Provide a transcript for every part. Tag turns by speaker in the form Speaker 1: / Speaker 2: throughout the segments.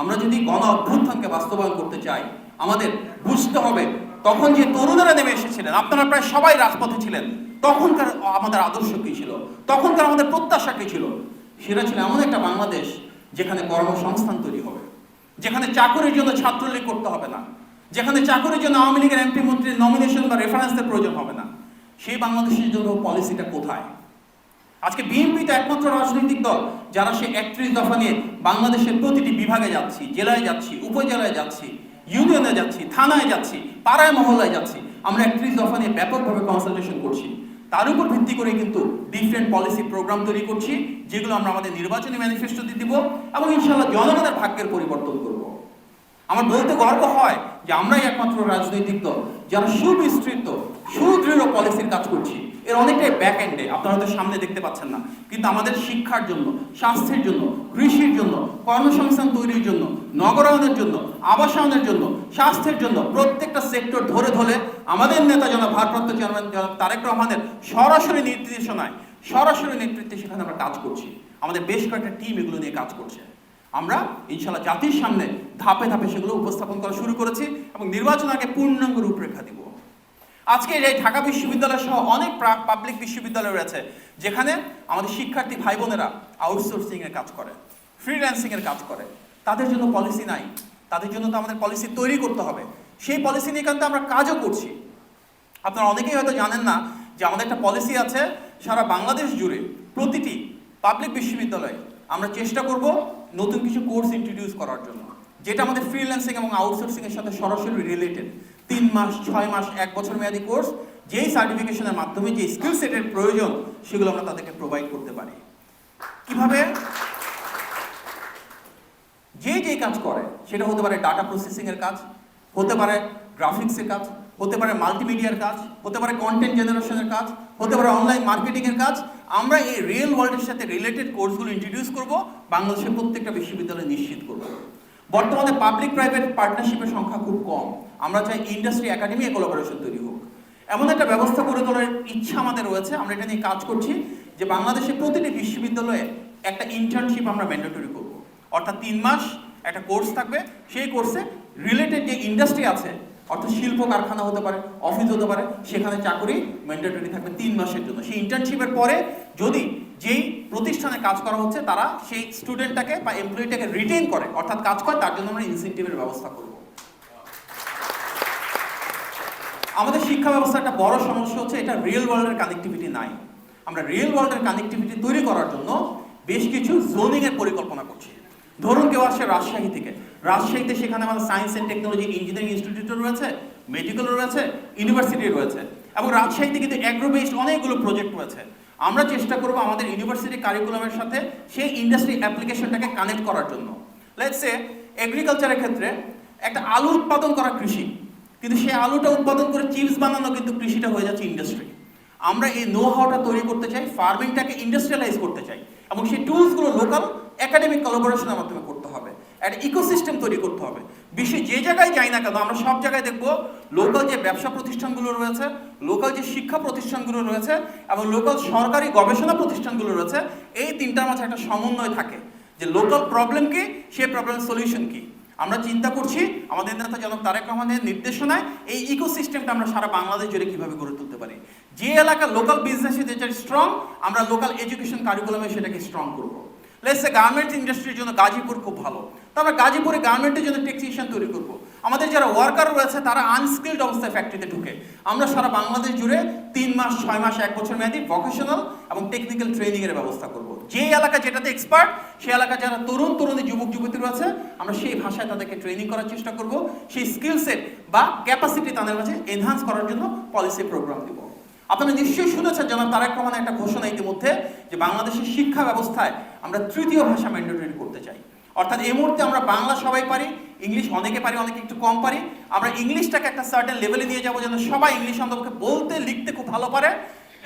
Speaker 1: আমরা যদি গণ অভ্যুত্থানকে বাস্তবায়ন করতে চাই, আমাদের বুঝতে হবে তখন যে তরুণেরা নেমে এসেছিলেন, আপনারা প্রায় সবাই রাজপথে ছিলেন তখনকার আমাদের আদর্শ কি ছিল? তখনকার আমাদের প্রত্যাশা কি ছিল? সেটা ছিল এমন একটা বাংলাদেশ যেখানে কর্মসংস্থান তৈরি হবে, যেখানে চাকরির জন্য ছাত্রলীগ করতে হবে না, যেখানে চাকরির জন্য আওয়ামী লীগের এমপি মন্ত্রীর নমিনেশন বা রেফারেন্সের প্রয়োজন হবে না। সেই বাংলাদেশের জন্য পলিসিটা কোথায়? আজকে বিএনপি তো একমাত্র রাজনৈতিক দল যারা সে একত্রিশ দফা নিয়ে বাংলাদেশের প্রতিটি বিভাগে যাচ্ছি, জেলায় যাচ্ছি, উপজেলায় যাচ্ছি ইউনিয়নে যাচ্ছি, থানায় যাচ্ছি, পাড়ায়, মহল্লায় যাচ্ছি, আমরা একত্রিশ দফা নিয়ে ব্যাপকভাবে কনসালটেশন করছি। তার উপর ভিত্তি করে কিন্তু ডিফারেন্ট পলিসি প্রোগ্রাম তৈরি করছি, যেগুলো আমরা আমাদের নির্বাচনী ম্যানিফেস্টোতে দিব এবং ইনশাল্লাহ জনগণের ভাগ্যের পরিবর্তন করব। আমার বলতে গর্ব হয় যে আমরাই একমাত্র রাজনৈতিক দল যারা সুবিস্তৃত, সুদৃঢ় পলিসির কাজ করছি। এর অনেকটাই ব্যাক এন্ডে আপনারা হয়তো সামনে দেখতে পাচ্ছেন না। কিন্তু আমাদের শিক্ষার জন্য, স্বাস্থ্যের জন্য, কৃষির জন্য, কর্মসংস্থান তৈরির জন্য, নগরায়নের জন্য আবাসায়নের জন্য, স্বাস্থ্যের জন্য প্রত্যেকটা সেক্টর ধরে ধরে আমাদের নেতা জনাব, ভারপ্রাপ্ত চেয়ারম্যান জনাব তারেক রহমানের সরাসরি নির্দেশনায়, সরাসরি নেতৃত্বে সেখানে আমরা কাজ করছি। আমাদের বেশ কয়েকটা টিম এগুলো নিয়ে কাজ করছে। আমরা ইনশাল্লাহ জাতির সামনে ধাপে ধাপে সেগুলো উপস্থাপন করা শুরু করেছি এবং নির্বাচন আগে পূর্ণাঙ্গ রূপরেখা দিব। আজকে এই ঢাকা বিশ্ববিদ্যালয় সহ অনেক পাবলিক বিশ্ববিদ্যালয় রয়েছে, যেখানে আমাদের শিক্ষার্থী ভাই বোনেরা আউটসোর্সিং এর কাজ করে ফ্রিল্যান্সিং এর কাজ করে। তাদের জন্য পলিসি নাই, তাদের জন্য তো আমাদের পলিসি তৈরি করতে হবে। সেই পলিসি নিয়ে কিন্তু আমরা কাজও করছি। আপনারা অনেকেই হয়তো জানেন না যে আমাদের একটা পলিসি আছে, সারা বাংলাদেশ জুড়ে প্রতিটি পাবলিক বিশ্ববিদ্যালয়ে আমরা চেষ্টা করব নতুন কিছু কোর্স ইন্ট্রোডিউস করার জন্য, যেটা আমাদের ফ্রিল্যান্সিং এবং আউটসোর্সিং এর সাথে সরাসরি রিলেটেড তিন মাস, ছয় মাস, এক বছর মেয়াদি কোর্স, যেই সার্টিফিকেশনের মাধ্যমে যে স্কিল সেটের প্রয়োজন, সেগুলো আমরা তাদেরকে প্রোভাইড করতে পারি। কীভাবে? যে যে কাজ করে, সেটা হতে পারে ডাটা প্রসেসিং এর কাজ, হতে পারে গ্রাফিক্সের কাজ, হতে পারে মাল্টিমিডিয়ার কাজ, হতে পারে কন্টেন্ট জেনারেশনের কাজ, হতে পারে অনলাইন মার্কেটিং এর কাজ, আমরা এই রিয়েল ওয়ার্ল্ডের সাথে রিলেটেড কোর্সগুলো ইন্ট্রোডিউস করব, বাংলাদেশের প্রত্যেকটা বিশ্ববিদ্যালয়ে নিশ্চিত করব। বর্তমানে পাবলিক প্রাইভেট পার্টনারশিপের সংখ্যা খুব কম। আমরা চাই ইন্ডাস্ট্রি একাডেমি কোলাবোরেশন তৈরি হোক। এমন একটা ব্যবস্থা করে তোলার ইচ্ছা আমাদের রয়েছে। আমরা এটা নিয়ে কাজ করছি যে বাংলাদেশের প্রতিটি বিশ্ববিদ্যালয়ে একটা ইন্টার্নশিপ আমরা ম্যান্ডেটরি করব। অর্থাৎ তিন মাস একটা কোর্স থাকবে। সেই কোর্সে রিলেটেড যে ইন্ডাস্ট্রি আছে অর্থাৎ শিল্প কারখানা হতে পারে অফিস হতে পারে, সেখানে চাকরি ম্যান্ডেটরি থাকবে তিন মাসের জন্য। সেই ইন্টার্নশিপের পরে যদি যেই প্রতিষ্ঠানে কাজ করা হচ্ছে, তারা সেই স্টুডেন্টটাকে বা এমপ্লয়িটাকে রিটেন করে, অর্থাৎ কাজ করে, তার জন্য আমরা ইনসেন্টিভের ব্যবস্থা করব। আমাদের শিক্ষা ব্যবস্থার একটা বড় সমস্যা হচ্ছে, এটা রিয়েল ওয়ার্ল্ডের কানেক্টিভিটি নাই। আমরা রিয়েল ওয়ার্ল্ডের কানেক্টিভিটি তৈরি করার জন্য বেশ কিছু জোনিং এর পরিকল্পনা করছি। ধরুন কেউ আসছে রাজশাহী থেকে। রাজশাহীতে সেখানে আমাদের science and technology engineering institute রয়েছে মেডিকেল রয়েছে ইউনিভার্সিটি রয়েছে এবং রাজশাহীতে কিন্তু অ্যাগ্রো বেসড অনেকগুলো প্রজেক্ট রয়েছে। আমরা চেষ্টা করব আমাদের ইউনিভার্সিটি কারিকুলামের সাথে সেই ইন্ডাস্ট্রি অ্যাপ্লিকেশনটাকে কানেক্ট করার জন্য। লেটস সে এগ্রিকালচারের ক্ষেত্রে একটা আলু উৎপাদন করা কৃষি, কিন্তু সেই আলুটা উৎপাদন করে চিপস বানানো কিন্তু কৃষিটা হয়ে যাচ্ছে ইন্ডাস্ট্রি আমরা এই নো হাওটা তৈরি করতে চাই ফার্মিংটাকে ইন্ডাস্ট্রিয়ালাইজ করতে চাই এবং সেই টুলসগুলো লোকাল একাডেমিক কোলাবোরেশনের মাধ্যমে করতে একটা ইকোসিস্টেম তৈরি করতে হবে। বিশ্বে যে জায়গায় যাই না কেন, আমরা সব জায়গায় দেখব লোকাল যে ব্যবসা প্রতিষ্ঠানগুলো রয়েছে লোকাল যে শিক্ষা প্রতিষ্ঠানগুলো রয়েছে এবং লোকাল সরকারি গবেষণা প্রতিষ্ঠানগুলো রয়েছে, এই তিনটার মাঝে একটা সমন্বয় থাকে যে লোকাল প্রবলেম কি, সেই প্রবলেম সলিউশন কি। আমরা চিন্তা করছি, আমাদের নেতা জনক তারেক রহমানের নির্দেশনায় এই ইকোসিস্টেমটা আমরা সারা বাংলাদেশ জুড়ে কীভাবে গড়ে তুলতে পারি। যে এলাকার লোকাল বিজনেস যেটা স্ট্রং আমরা লোকাল এডুকেশন কারিকুলামে সেটাকে স্ট্রং করব। লেটসে গার্মেন্টস ইন্ডাস্ট্রির জন্য গাজীপুর খুব ভালো। তো আমরা গাজীপুরে গার্মেন্টের জন্য টেকনিশিয়ান তৈরি করব। আমাদের যারা ওয়ার্কার রয়েছে, তারা আনস্কিল্ড অবস্থায় ফ্যাক্টরিতে ঢুকে। আমরা সারা বাংলাদেশ জুড়ে তিন মাস, ছয় মাস, এক বছর মেয়াদি ভোকেশনাল এবং টেকনিক্যাল ট্রেনিং এর ব্যবস্থা করব। যে এলাকা যেটাতে এক্সপার্ট সেই এলাকা যারা তরুণ, তরুণী, যুবক, যুবতী রয়েছে, আমরা সেই ভাষায় তাদেরকে ট্রেনিং করার চেষ্টা করব। সেই স্কিল সেট বা ক্যাপাসিটি তাদের মাঝে এনহান্স করার জন্য পলিসি প্রোগ্রাম দিব। আপনারা নিশ্চয়ই শুনেছেন যেমন তারেক রহমানের একটা ঘোষণা ইতিমধ্যে যে বাংলাদেশের শিক্ষা ব্যবস্থায় আমরা তৃতীয় ভাষা ম্যান্ডেটরি করতে চাই। অর্থাৎ এই মুহূর্তে আমরা বাংলা সবাই পারি, ইংলিশ অনেকে পারি, অনেকে একটু কম পারি। আমরা ইংলিশটাকে একটা সার্টেন লেভেলে নিয়ে যাব যেন সবাই ইংলিশ অন্তপক্ষে বলতে, লিখতে খুব ভালো পারে।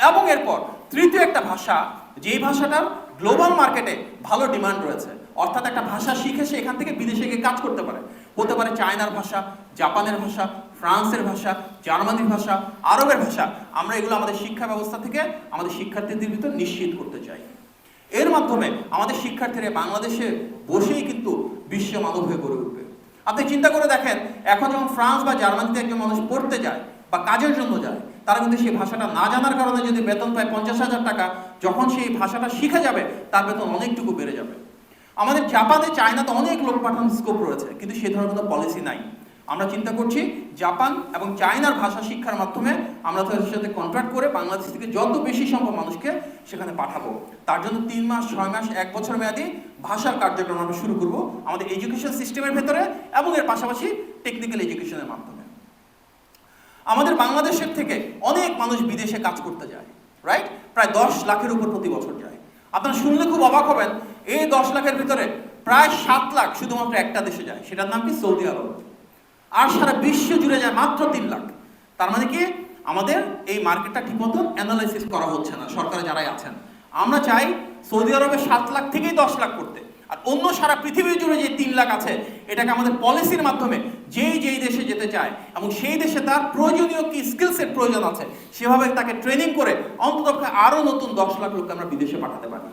Speaker 1: এবং এরপর তৃতীয় একটা ভাষা, যেই ভাষাটার গ্লোবাল মার্কেটে ভালো ডিমান্ড রয়েছে, অর্থাৎ একটা ভাষা শিখে সে এখান থেকে বিদেশে গিয়ে কাজ করতে পারে। হতে পারে চায়নার ভাষা, জাপানের ভাষা ফ্রান্সের ভাষা, জার্মানির ভাষা, আরবের ভাষা, আমরা এগুলো আমাদের শিক্ষা ব্যবস্থা থেকে আমাদের শিক্ষার্থীদের ভিতর নিশ্চিত করতে চাই। এর মাধ্যমে আমাদের শিক্ষার্থীরা বাংলাদেশে বসেই কিন্তু বিশ্ব মানব হয়ে গড়ে উঠবে। আপনি চিন্তা করে দেখেন, এখন যখন ফ্রান্স বা জার্মানিতে একজন মানুষ পড়তে যায় বা কাজের জন্য যায়, তারা কিন্তু সেই ভাষাটা না জানার কারণে যদি বেতন পায় পঞ্চাশ হাজার টাকা, যখন সেই ভাষাটা শিখে যাবে, তার বেতন অনেকটুকু বেড়ে যাবে। আমাদের জাপানে, চায়নাতে অনেক লোক পাঠানোর স্কোপ রয়েছে, কিন্তু সে ধরনের কোনো পলিসি নাই। আমরা চিন্তা করছি জাপান এবং চায়নার ভাষা শিক্ষার মাধ্যমে আমরা তাদের সাথে কন্ট্রাক্ট করে বাংলাদেশ থেকে যত বেশি সম্ভব মানুষকে সেখানে পাঠাবো। তার জন্য তিন মাস, ছয় মাস, এক বছর মেয়াদি ভাষার কার্যক্রম আমরা শুরু করব আমাদের এডুকেশন সিস্টেমের ভেতরে এবং এর পাশাপাশি টেকনিক্যাল এডুকেশনের মাধ্যমে। আমাদের বাংলাদেশের থেকে অনেক মানুষ বিদেশে কাজ করতে যায় রাইট প্রায় দশ লাখের উপর প্রতি বছর যায়। আপনারা শুনলে খুব অবাক হবেন, এই দশ লাখের ভিতরে প্রায় সাত লাখ শুধুমাত্র একটা দেশে যায়। সেটার নাম কি? সৌদি আরব। আর সারা বিশ্ব জুড়ে যায় মাত্র তিন লাখ। তার মানে কি? আমাদের এই মার্কেটটা ঠিকমতো অ্যানালাইসিস করা হচ্ছে না, সরকারে যারাই আছেন। আমরা চাই সৌদি আরবে সাত লাখ থেকেই দশ লাখ করতে। আর অন্য সারা পৃথিবী জুড়ে যে তিন লাখ আছে, এটাকে আমাদের পলিসির মাধ্যমে যেই যেই দেশে যেতে চায় এবং সেই দেশে তার প্রয়োজনীয় কি স্কিল সেট প্রয়োজন আছে, সেভাবে তাকে ট্রেনিং করে অন্তত আরও নতুন দশ লাখ লোককে আমরা বিদেশে পাঠাতে পারি।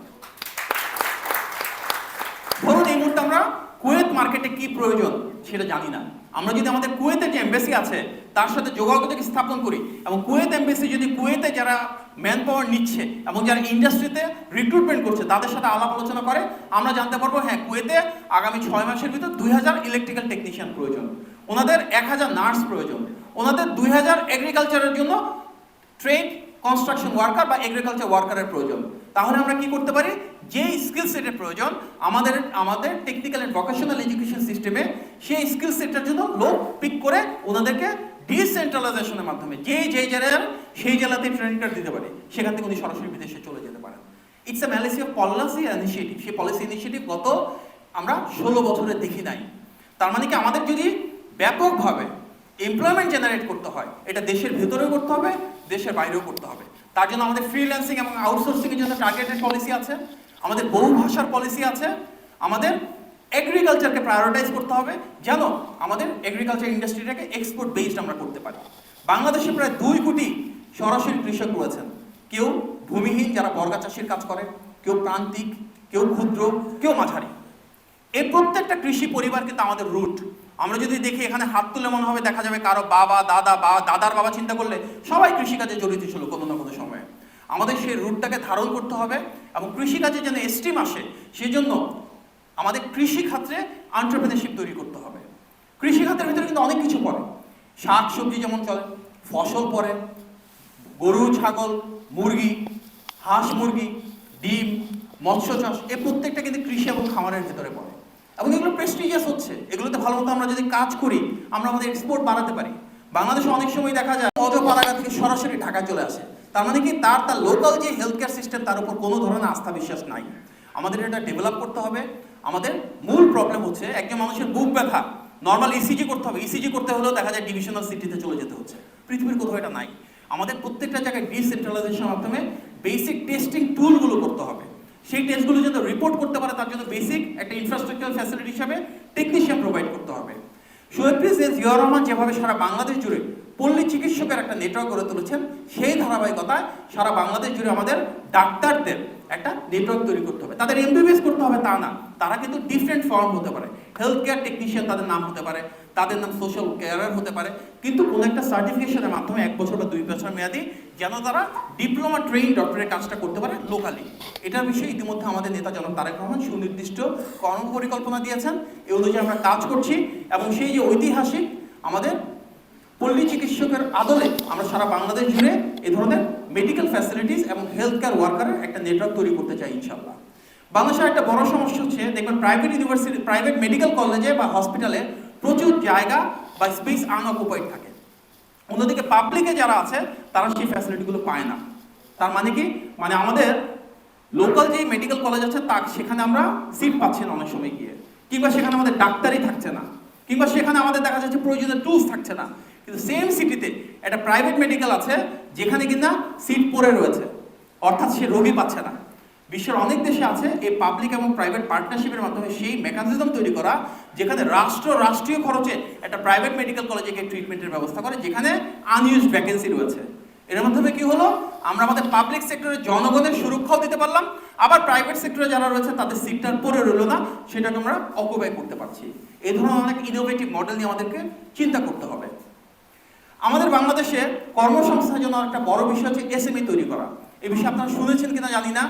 Speaker 1: ধরুন এই মুহূর্তে আমরা কুয়েত মার্কেটে কি প্রয়োজন সেটা জানি না। আমরা যদি আমাদের কুয়েতে যে এমবেসি আছে, তার সাথে যোগাযোগ স্থাপন করি, এবং কুয়েত এমবেসি যদি কুয়েতে যারা ম্যান পাওয়ার নিচ্ছে, এবং যারা ইন্ডাস্ট্রিতে রিক্রুটমেন্ট করছে, তাদের সাথে আলাপ আলোচনা করে, আমরা জানতে পারব হ্যাঁ কুয়েতে আগামী ছয় মাসের ভিতর দুই হাজার ইলেকট্রিক্যাল টেকনিশিয়ান প্রয়োজন, ওনাদের এক হাজার নার্স প্রয়োজন, ওনাদের দুই হাজার এগ্রিকালচারের জন্য ট্রেড কনস্ট্রাকশন ওয়ার্কার বা এগ্রিকালচার ওয়ার্কারের প্রয়োজন। তাহলে আমরা কি করতে পারি? যে স্কিল সেটের প্রয়োজন, আমাদের আমাদের টেকনিক্যাল অ্যান্ড ভোকেশনাল এডুকেশন সিস্টেমে সেই স্কিল সেটটার জন্য লোক পিক করে ওনাদেরকে ডিসেন্ট্রালাইজেশনের মাধ্যমে যে যে জেলার, সেই জেলাতে ট্রেনিংটা দিতে পারে। সেখান থেকে উনি সরাসরি বিদেশে চলে যেতে পারেন। It's a malaise of policy initiative সেই পলিসি ইনিশিয়েটিভ গত আমরা ষোলো বছরে দেখি নাই। তার মানে কি আমাদের যদি ব্যাপকভাবে এমপ্লয়মেন্ট জেনারেট করতে হয়, এটা দেশের ভেতরেও করতে হবে, দেশের বাইরেও করতে হবে। তার জন্য আমাদের ফ্রিল্যান্সিং এবং আউটসোর্সিং এর জন্য টার্গেটেড পলিসি আছে, আমাদের বহু ভাষার পলিসি আছে, আমাদের এগ্রিকালচারকে প্রায়োরিটাইজ করতে হবে, যেন আমাদের এগ্রিকালচার ইন্ডাস্ট্রিটাকে এক্সপোর্ট বেসড আমরা করতে পারি। বাংলাদেশে প্রায় দুই কোটি সরাসরি কৃষক রয়েছেন। কেউ ভূমিহীন যারা বর্গা চাষের কাজ করে, কেউ প্রান্তিক, কেউ ক্ষুদ্র, কেউ মাঝারি। এই প্রত্যেকটা কৃষি পরিবার কিন্তু আমাদের রুট আমরা যদি দেখি এখানে হাত তুলে মনে হবে, দেখা যাবে কারও বাবা, দাদা বা দাদার বাবা চিন্তা করলে সবাই কৃষিকাজে জড়িত ছিল কোনো না কোনো সময়ে। আমাদের সেই রুটটাকে ধারণ করতে হবে এবং কৃষিকাজে যেন এস্টিম আসে সেই জন্য আমাদের কৃষি খাতে আন্টারপ্রেনারশিপ তৈরি করতে হবে। কৃষি ভিতরে কিন্তু অনেক কিছু পড়ে। শাক, সবজি যেমন চলে, ফসল পড়ে, গরু, ছাগল, মুরগি, হাঁস, মুরগি, ডিম, মৎস্য চাষ, এ প্রত্যেকটা কিন্তু কৃষি এবং খামারের ভেতরে পড়ে। এবং এগুলো প্রেস্টিজিয়াস হচ্ছে। এগুলোতে ভালো মতো আমরা যদি কাজ করি, আমরা আমাদের এক্সপোর্ট বাড়াতে পারি। বাংলাদেশে অনেক সময় দেখা যায়, অজপাড়াগা থেকে সরাসরি ঢাকায় চলে আসে। তার মানে কি? তার তার লোকাল যে হেলথ কেয়ার সিস্টেম তার উপর কোনো ধরনের আস্থা, বিশ্বাস নাই। আমাদের এটা ডেভেলপ করতে হবে। আমাদের মূল প্রবলেম হচ্ছে একজন মানুষের বুক ব্যথা। নর্মাল ইসিজি করতে হবে। ইসিজি করতে হলেও দেখা যায় ডিভিশনাল সিটিতে চলে যেতে হচ্ছে। পৃথিবীর কোথাও এটা নাই। আমাদের প্রত্যেকটা জায়গায় ডিসেন্ট্রালাইজেশনের মাধ্যমে বেসিক টেস্টিং টুলগুলো করতে হবে। সেই টেস্টগুলো যেন রিপোর্ট করতে পারে, তার জন্য বেসিক একটা ইনফ্রাস্ট্রাকচার ফ্যাসিলিটি হিসাবে টেকনিশিয়ান প্রোভাইড করতে হবে। শোয়েব প্রিন্সেস জিয়া রহমান যেভাবে সারা বাংলাদেশ জুড়ে পল্লী চিকিৎসকের একটা নেটওয়ার্ক গড়ে তুলেছেন, সেই ধারাবাহিকতায় সারা বাংলাদেশ জুড়ে আমাদের ডাক্তারদের একটা নেটওয়ার্ক তৈরি করতে হবে। তাদের এমবিবিএস করতে হবে তা না, তারা কিন্তু ডিফারেন্ট ফর্ম হতে পারে। হেলথ কেয়ার টেকনিশিয়ান তাদের নাম হতে পারে। তাদের নাম সোশ্যাল কেয়ারার হতে পারে। কিন্তু কোনো একটা সার্টিফিকেশনের মাধ্যমে এক বছর বা দুই বছর মেয়াদি যেন তারা ডিপ্লোমা ট্রেন ডক্টরের কাজটা করতে পারে লোকালি এটার বিষয়ে ইতিমধ্যে আমাদের নেতা জনক তারেক রহমান সুনির্দিষ্ট কর্ম পরিকল্পনা দিয়েছেন। এ অনুযায়ী আমরা কাজ করছি এবং সেই যে ঐতিহাসিক আমাদের পল্লী চিকিৎসকের আদলে আমরা সারা বাংলাদেশ জুড়ে এ ধরনের মেডিকেল ফ্যাসিলিটিস এবং হেলথ কেয়ার ওয়ার্কারের একটা নেটওয়ার্ক তৈরি করতে চাই ইনশাল্লাহ বাংলাদেশের একটা বড় সমস্যা হচ্ছে, দেখবেন প্রাইভেট ইউনিভার্সিটি প্রাইভেট মেডিকেল কলেজে বা হসপিটালে প্রচুর জায়গা বা স্পেস আনঅকুপাইড থাকে। অন্যদিকে পাবলিকে যারা আছে, তারা সেই ফ্যাসিলিটিগুলো পায় না। তার মানে কি? মানে আমাদের লোকাল যে মেডিকেল কলেজ আছে তা সেখানে আমরা সিট পাচ্ছি না অনেক সময় গিয়ে। কিংবা সেখানে আমাদের ডাক্তারই থাকছে না। কিংবা সেখানে আমাদের দেখা যাচ্ছে প্রয়োজনীয় টুলস থাকছে না। কিন্তু সেম সিটিতে একটা প্রাইভেট মেডিকেল আছে, যেখানে কিনা সিট পড়ে রয়েছে। অর্থাৎ সে রোগী পাচ্ছে না। বিশ্বের অনেক দেশে আছে এই পাবলিক এবং প্রাইভেট পার্টনারশিপের মাধ্যমে সেই মেকানিজম তৈরি করা, যেখানে রাষ্ট্র রাষ্ট্রীয় খরচে একটা প্রাইভেট মেডিকেল কলেজে গিয়ে ট্রিটমেন্টের ব্যবস্থা করে, যেখানে আনইউজড ভ্যাকেন্সি রয়েছে। এর মাধ্যমে কি হলো? আমরা আমাদের পাবলিক সেক্টরের জনগণের সুরক্ষাও দিতে পারলাম, আবার প্রাইভেট সেক্টরে যারা রয়েছে তাদের সিটটা পরে রইল না, সেটাকে আমরা অকুপাই করতে পারছি। এই ধরনের অনেক ইনোভেটিভ মডেল নিয়ে আমাদেরকে চিন্তা করতে হবে। আমাদের বাংলাদেশে কর্মসংস্থানের জন্য একটা বড় বিষয় হচ্ছে এসএমই তৈরি করা। এই বিষয়ে আপনারা শুনেছেন কিনা জানি না।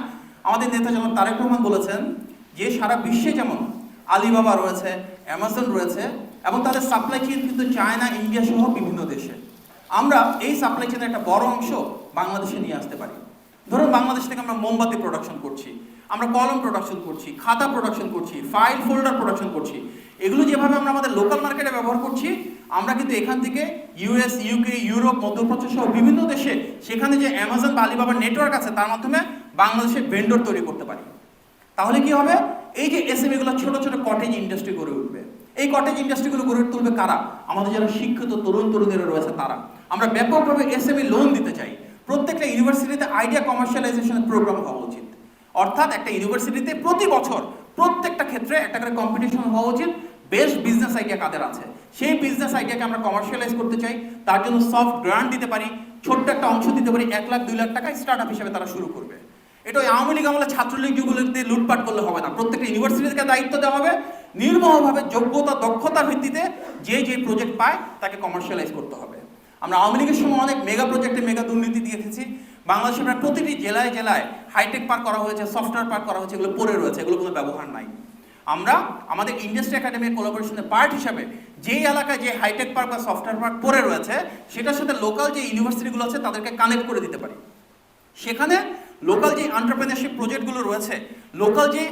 Speaker 1: আমাদের নেতা যেমন তারেক রহমান বলেছেন যে সারা বিশ্বে যেমন আলিবাবা রয়েছে, অ্যামাজন রয়েছে এবং তাদের সাপ্লাই চেইন কিন্তু চায়না, ইন্ডিয়া সহ বিভিন্ন দেশে। আমরা এই সাপ্লাই চেইনের একটা বড় অংশ বাংলাদেশে নিয়ে আসতে পারি। ধরুন বাংলাদেশ থেকে আমরা মোমবাতি প্রোডাকশন করছি, আমরা কলম প্রোডাকশন করছি, খাতা প্রোডাকশন করছি ফাইল ফোল্ডার প্রোডাকশন করছি। এগুলো যেভাবে আমরা আমাদের লোকাল মার্কেটে ব্যবহার করছি, আমরা কিন্তু এখান থেকে ইউএস ইউকে ইউরোপ মধ্যপ্রাচ্য সহ বিভিন্ন দেশে সেখানে যে অ্যামাজন বা আলিবাবার নেটওয়ার্ক আছে, তার মাধ্যমে বাংলাদেশের ভেন্ডর তৈরি করতে পারি। তাহলে কি হবে? এই যে এসএমই গুলো ছোট ছোট কটেজ ইন্ডাস্ট্রি গড়ে উঠবে। এই কটেজ ইন্ডাস্ট্রিগুলো গড়ে তুলবে কারা? আমাদের যারা শিক্ষিত তরুণ তরুণীরা রয়েছে তারা। আমরা ব্যাপকভাবে এসএমই লোন দিতে চাই। প্রত্যেকটা ইউনিভার্সিটিতে আইডিয়া কমার্শিয়ালাইজেশনের প্রোগ্রাম হওয়া উচিত। অর্থাৎ একটা ইউনিভার্সিটিতে প্রতি বছর প্রত্যেকটা ক্ষেত্রে একটা করে কম্পিটিশন হওয়া উচিত। বেস্ট বিজনেস আইডিয়া কাদের আছে? সেই বিজনেস আইডিয়াকে আমরা কমার্শিয়ালাইজ করতে চাই। তার জন্য সফট গ্রান্ট দিতে পারি। ছোট্ট একটা অংশ দিতে পারি। এক লাখ, দুই লাখ টাকা স্টার্ট আপ হিসেবে তারা শুরু করবে। এটা ওই আওয়ামী লীগ আমলে ছাত্রলীগ যুগগুলোতে লুটপাট করলে হবে না। প্রত্যেকটা ইউনিভার্সিটিকে দায়িত্ব দেওয়া হবে। নির্মমভাবে যোগ্যতা, দক্ষতার ভিত্তিতে যে যে প্রজেক্ট পায়, তাকে কমার্শিয়ালাইজ করতে হবে। আমরা আওয়ামী লীগের সময় অনেক মেগা প্রজেক্টে মেগা দুর্নীতি দেখেছি বাংলাদেশে প্রায় প্রতিটি জেলায় জেলায় হাইটেক পার্ক করা হয়েছে সফটওয়্যার পার্ক করা হয়েছে, এগুলো পড়ে রয়েছে, এগুলো কোনো ব্যবহার নাই। আমরা আমাদের ইন্ডাস্ট্রি একাডেমির কোলাবোরেশনের পার্ট হিসাবে যেই এলাকায় যে হাইটেক পার্ক বা সফটওয়্যার পার্ক পড়ে রয়েছে, সেটার সাথে লোকাল যে ইউনিভার্সিটিগুলো আছে, তাদেরকে কানেক্ট করে দিতে পারি। সেখানে লোকাল যে এন্টারপ্রেনারশিপ প্রজেক্টগুলো রয়েছে লোকাল যে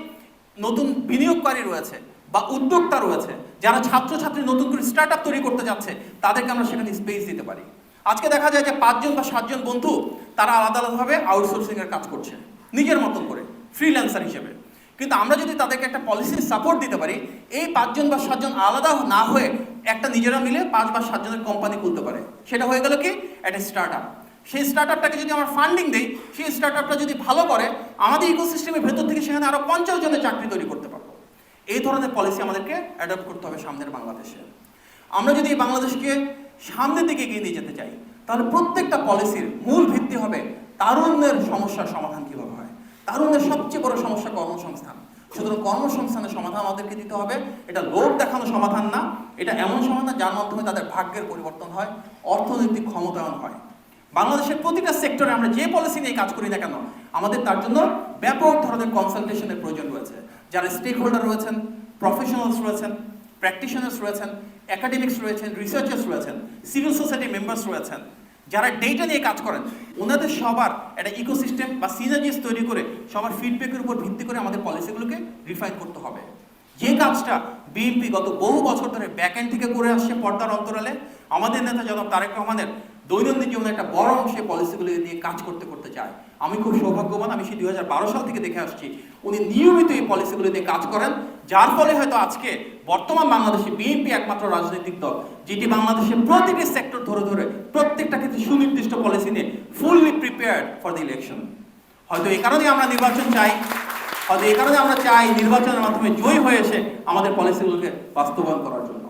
Speaker 1: নতুন বিনিয়োগকারী রয়েছে বা উদ্যোক্তা রয়েছে, যারা ছাত্রছাত্রী নতুন করে স্টার্ট তৈরি করতে যাচ্ছে, তাদেরকে আমরা সেখানে স্পেস দিতে পারি। আজকে দেখা যায় যে পাঁচজন বা সাতজন বন্ধু, তারা আলাদা আলাদাভাবে আউটসোর্সিং এর কাজ করছে, নিজের মতন করে ফ্রিল্যান্সার হিসেবে। কিন্তু আমরা যদি তাদেরকে একটা পলিসির সাপোর্ট দিতে পারি, এই পাঁচজন বা সাতজন আলাদা না হয়ে একটা নিজেরা মিলে পাঁচ বা সাতজনের কোম্পানি খুলতে পারে। সেটা হয়ে গেল কি? একটা স্টার্ট আপ সেই স্টার্ট আপটাকে যদি আমরা ফান্ডিং দেই, সেই স্টার্ট আপটা যদি ভালো করে, আমাদের ইকোসিস্টেমের ভেতর থেকে সেখানে আরও পঞ্চাশ জনের চাকরি তৈরি করতে পারব। এই ধরনের পলিসি আমাদেরকে অ্যাডপ্ট করতে হবে সামনের বাংলাদেশে। আমরা যদি বাংলাদেশকে সামনের দিকে এগিয়ে নিয়ে যেতে চাই, তাহলে প্রত্যেকটা পলিসির মূল ভিত্তি হবে তারুণ্যের সমস্যার সমাধান কীভাবে হয়। তারুণ্যের সবচেয়ে বড় সমস্যা কর্মসংস্থান। সুতরাং কর্মসংস্থানের সমাধান আমাদেরকে দিতে হবে। এটা লোক দেখানো সমাধান না, এটা এমন সমাধান যার মাধ্যমে তাদের ভাগ্যের পরিবর্তন হয়, অর্থনৈতিক ক্ষমতায়ন হয়। বাংলাদেশের প্রতিটা সেক্টরে আমরা যে পলিসি নিয়ে কাজ করি না কেন, আমাদের তার জন্য ব্যাপক ধরনের কনসালটেশনের প্রয়োজন রয়েছে। যারা স্টেক হোল্ডার রয়েছেন প্রফেশনালস রয়েছেন প্র্যাকটিশনার্স রয়েছেন একাডেমিক্স রয়েছেন রিসার্চার্স রয়েছেন সিভিল সোসাইটি মেম্বার্স রয়েছেন, যারা ডেটা নিয়ে কাজ করেন, ওনাদের সবার একটা ইকোসিস্টেম বা সিনার্জিস তৈরি করে সবার ফিডব্যাকের উপর ভিত্তি করে আমাদের পলিসিগুলোকে রিফাইন করতে হবে। যে কাজটা বিএনপি গত বহু বছর ধরে ব্যাকএন্ড থেকে করে আসছে পর্দার অন্তরালে, আমাদের নেতা জনাব তারেক রহমানের দৈনন্দিন জীবনে একটা বড় অংশে পলিসিগুলো নিয়ে কাজ করতে করতে চায় আমি খুব সৌভাগ্যবান, আমি সেই দু হাজার বারো সাল থেকে দেখে আসছি। উনি নিয়মিত এই পলিসিগুলো নিয়ে কাজ করেন, যার ফলে হয়তো আজকে বর্তমান বাংলাদেশে বিএনপি একমাত্র রাজনৈতিক দল, যেটি বাংলাদেশের প্রতিটি সেক্টর ধরে ধরে প্রত্যেকটা ক্ষেত্রে সুনির্দিষ্ট পলিসি নিয়ে fully prepared for the election হয়তো এই কারণেই আমরা নির্বাচন চাই, হয়তো এই কারণে আমরা চাই নির্বাচনের মাধ্যমে জয়ী হয়ে এসে আমাদের পলিসিগুলোকে বাস্তবায়ন করার জন্য।